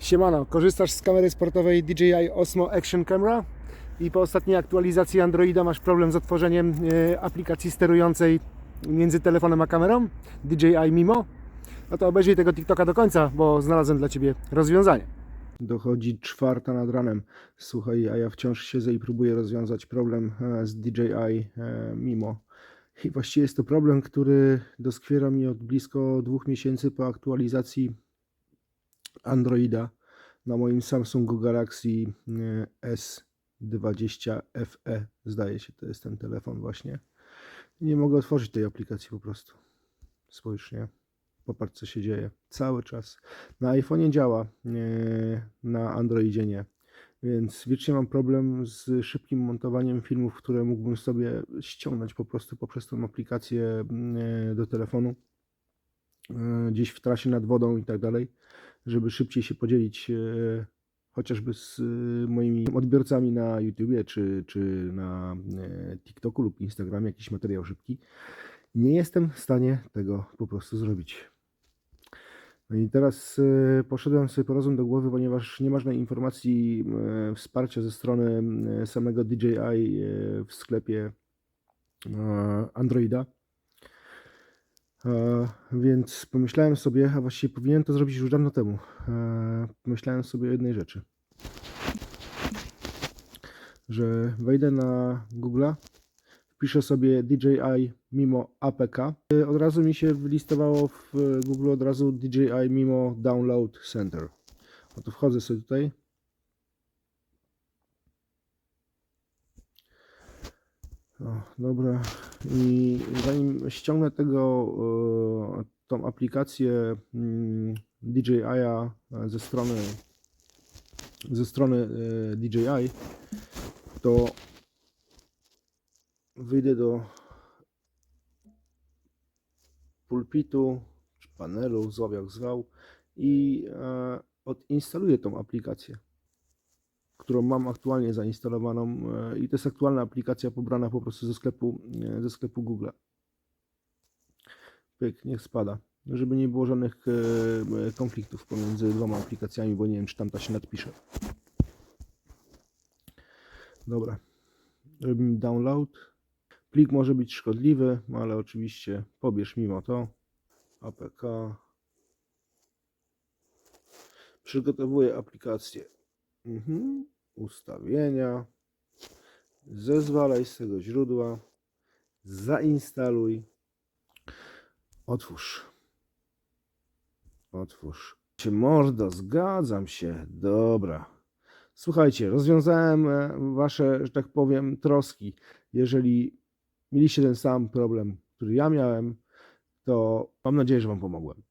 Siemano, korzystasz z kamery sportowej DJI Osmo Action Camera i po ostatniej aktualizacji Androida masz problem z otworzeniem e, aplikacji sterującej między telefonem a kamerą DJI Mimo? No to obejrzyj tego TikToka do końca, bo znalazłem dla Ciebie rozwiązanie. Dochodzi czwarta nad ranem. Słuchaj, a ja wciąż siedzę i próbuję rozwiązać problem e, z DJI e, Mimo. I właściwie jest to problem, który doskwiera mi od blisko dwóch miesięcy po aktualizacji Androida na moim Samsungu Galaxy e, S20 FE. Zdaje się, to jest ten telefon właśnie. Nie mogę otworzyć tej aplikacji po prostu. Spójrz, nie? Popatrz, co się dzieje. Cały czas. Na iPhone'ie działa, nie, na Androidzie nie. Więc wiecznie mam problem z szybkim montowaniem filmów, które mógłbym sobie ściągnąć po prostu poprzez tą aplikację e, do telefonu. E, Gdzieś w trasie nad wodą i tak dalej żeby szybciej się podzielić e, chociażby z e, moimi odbiorcami na YouTubie czy, czy na TikToku lub Instagramie jakiś materiał szybki. Nie jestem w stanie tego po prostu zrobić. No i teraz poszedłem sobie po rozum do głowy, ponieważ nie ma żadnej informacji wsparcia ze strony samego DJI w sklepie Androida. E, więc pomyślałem sobie, a właściwie powinienem to zrobić już dawno temu. E, pomyślałem sobie o jednej rzeczy. Że wejdę na Google'a, wpiszę sobie DJI Mimo APK. E, Od razu mi się wylistowało w Google od razu DJI Mimo Download Center. No to wchodzę sobie tutaj. O, dobra. I zanim ściągnę tego, e, tą aplikację mm, DJI-a ze strony ze strony e, DJI, to wyjdę do pulpitu czy panelu, zwał jak zwał i e, odinstaluję tą aplikację którą mam aktualnie zainstalowaną e, i to jest aktualna aplikacja pobrana po prostu ze sklepu, e, ze sklepu Google. Pyk, niech spada. Żeby nie było żadnych e, konfliktów pomiędzy dwoma aplikacjami, bo nie wiem, czy tamta się nadpisze. Dobra. Robimy download. Plik może być szkodliwy, ale oczywiście pobierz mimo to. APK. Przygotowuję aplikację. Mhm. Ustawienia. Zezwalaj z tego źródła. Zainstaluj. Otwórz. Otwórz. Cię mordo, zgadzam się. Dobra. Słuchajcie, rozwiązałem e, wasze, że tak powiem, troski. Jeżeli mieliście ten sam problem, który ja miałem, to mam nadzieję, że wam pomogłem.